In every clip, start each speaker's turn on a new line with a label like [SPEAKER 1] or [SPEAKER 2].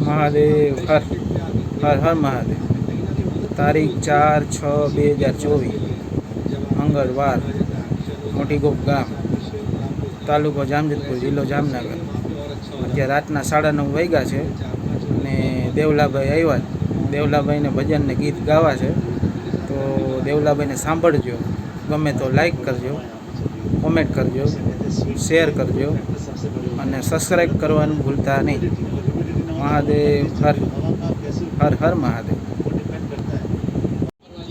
[SPEAKER 1] મહાદેવ, હર હર હર મહાદેવ. તારીખ ચાર છ બે હજાર ચોવીસ, મંગળવાર મોટી ગોપ ગામ, તાલુકો જામજતપુર, જિલ્લો જામનગર. અત્યારે રાતના સાડા નવ વાગ્યા છે અને દેવલાભાઈ આવ્યા. દેવલાભાઈને ભજનને ગીત ગાવા છે. તો દેવલાભાઈને સાંભળજો. ગમે તો લાઈક કરજો કોમેન્ટ કરજો શેર કરજો અને સબસ્ક્રાઈબ કરવાનું ભૂલતા નહીં. મહાદેવ હર હર હર મહાદેવ.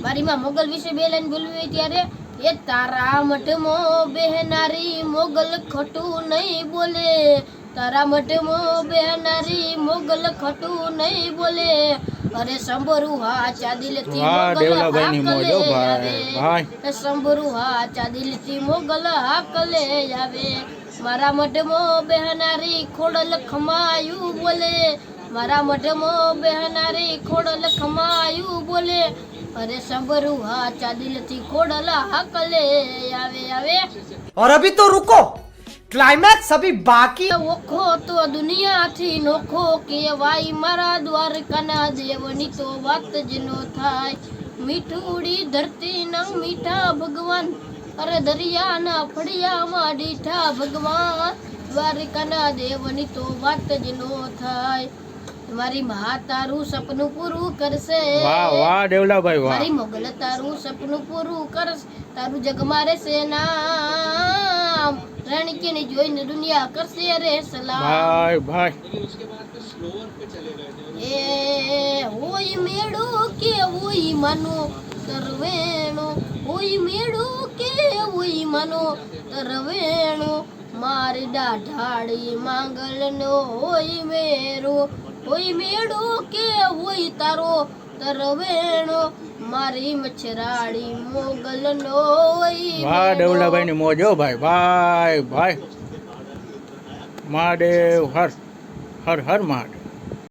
[SPEAKER 2] મારી માં મોગલ વિશે બે લાઈન બોલવી ત્યારે એ તારા મઠમાં બેહનારી મોગલ ખોટું નહીં બોલે. તારા મઠમાં બેહનારી મોગલ ખોટું નહીં બોલે. અરે સંભરું હા ચાદીલથી
[SPEAKER 1] વાહ,
[SPEAKER 2] મોગલ આવે. સંભરું હા ચાદીલથી મોગલ હાકલે આવે. મારા મઠમાં બેહનારી ખોડલ ખમાયું બોલે. મારા મઠમાં બેહનારી ખોડલ ખમાયું બોલે અરે સંભરું હા ચાદીલથી ખોડલ હાકલે આવે આવે
[SPEAKER 3] और अभी તો रुको क्लाइमैक्स अभी बाकी
[SPEAKER 2] ઓખો તો દુનિયાથી નોખો કેવાય મારા દ્વારકાના દેવની તો વાત જ નો થાય મીઠુડી ધરતી ના મીઠા ભગવાન અરે દરિયાના ફળિયામાં ડીઠા ભગવાન દ્વારકાના દેવની તો વાત જ નો થાય મારી મા તારું સપનું પૂરું કરશે.
[SPEAKER 1] વાહ વાહ દેવલાભાઈ વાહ.
[SPEAKER 2] મારી મોગલ તારું સપનું પૂરું કરશે. તારું જગ મારે છે નામ. રણકીની જોઈને દુનિયા કરશે રે સલામ.
[SPEAKER 1] ભાઈ ભાઈ.
[SPEAKER 2] એ હોય મેળો કે હોય મનો તરવેણો. હોય મેળો કે હોય મનો તરવેણો. મારી દાઢાળી માંગલનો હોય મેરો. હોય મેળો કે હોય તારો તરવેણો મારી મચ્છરાળી મોગલ નો
[SPEAKER 1] વાહ
[SPEAKER 2] મેળો.
[SPEAKER 1] દેવલાભાઈ ની મોજો ભાઈ ભાઈ ભાઈ મહાદેવ હર હર હર મહાદેવ